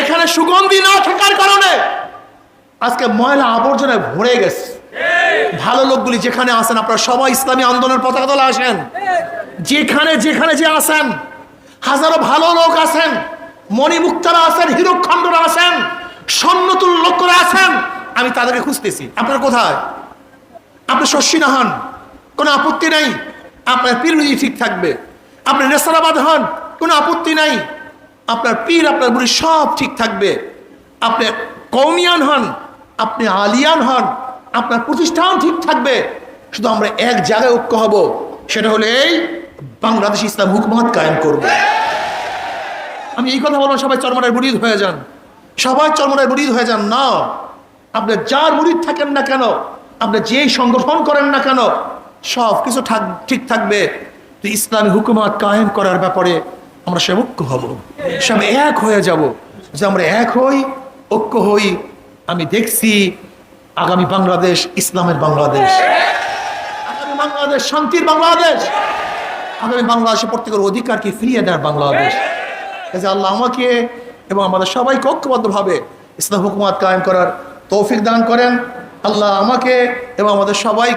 এখানে সুগন্ধি না থাকার কারণে আজকে ময়লা আবর্জনায় ভরে গেছে। ভালো লোকগুলি যেখানে আসেন আপনারা সবাই ইসলামী আন্দোলনের পতাকা তোলা আসেন। যেখানে যেখানে যে আসেন হাজারো ভালো লোক আছেন, মণিমুক্তারা আছেন, হিরোখণ্ডরা আছেন সন্নতুল লোকরা আছেন, আমি তাদেরকে খুঁজতেছি। আপনার কোথায়? আপনি শস্যিনা হন, কোনো আপত্তি নাই। আপনার পীর যদি ঠিক থাকবে। আপনি নেসারাবাদ হন, কোনো আপত্তি নাই। আপনার পীর, আপনার বুড়ি সব ঠিক থাকবে। আপনি কৌমিয়ান হন, আপনি আলিয়ান হন, আপনার প্রতিষ্ঠান ঠিক থাকবে। শুধু আমরা এক জায়গায় ঐক্য হব, সেটা হলো এই বাংলাদেশ ইসলাম হুকুমত কায়েম করবে। আমি এই কথা বলব, সবাই চরমনের মুরিদ হয়ে যান। সবাই চরমনের মুরিদ হয়ে যান, না। আপনি যার মুরিদ থাকেন না কেন, আপনি যেই সংগঠন করেন না কেন সব কিছু ঠিক থাকবে। ইসলামী হুকুমত কায়েম করার ব্যাপারে আমরা সব ঐক্য হব। সব এক হয়ে যাব। যে আমরা এক হই, ঐক্য হই, আমি দেখছি আগামী বাংলাদেশ, ইসলামের বাংলাদেশ। আগামী বাংলাদেশ, শান্তির বাংলাদেশ। আগামী বাংলাদেশে প্রত্যেকের অধিকারকে ফিরিয়ে দেওয়ার বাংলাদেশ। কাজে আল্লাহ আমাকে এবং আমাদের সবাইকে ঐক্যবদ্ধভাবে ইসলাম হুকুমাত কায়েম করার তৌফিক দান করেন। আল্লাহ আমাকে এবং আমাদের সবাই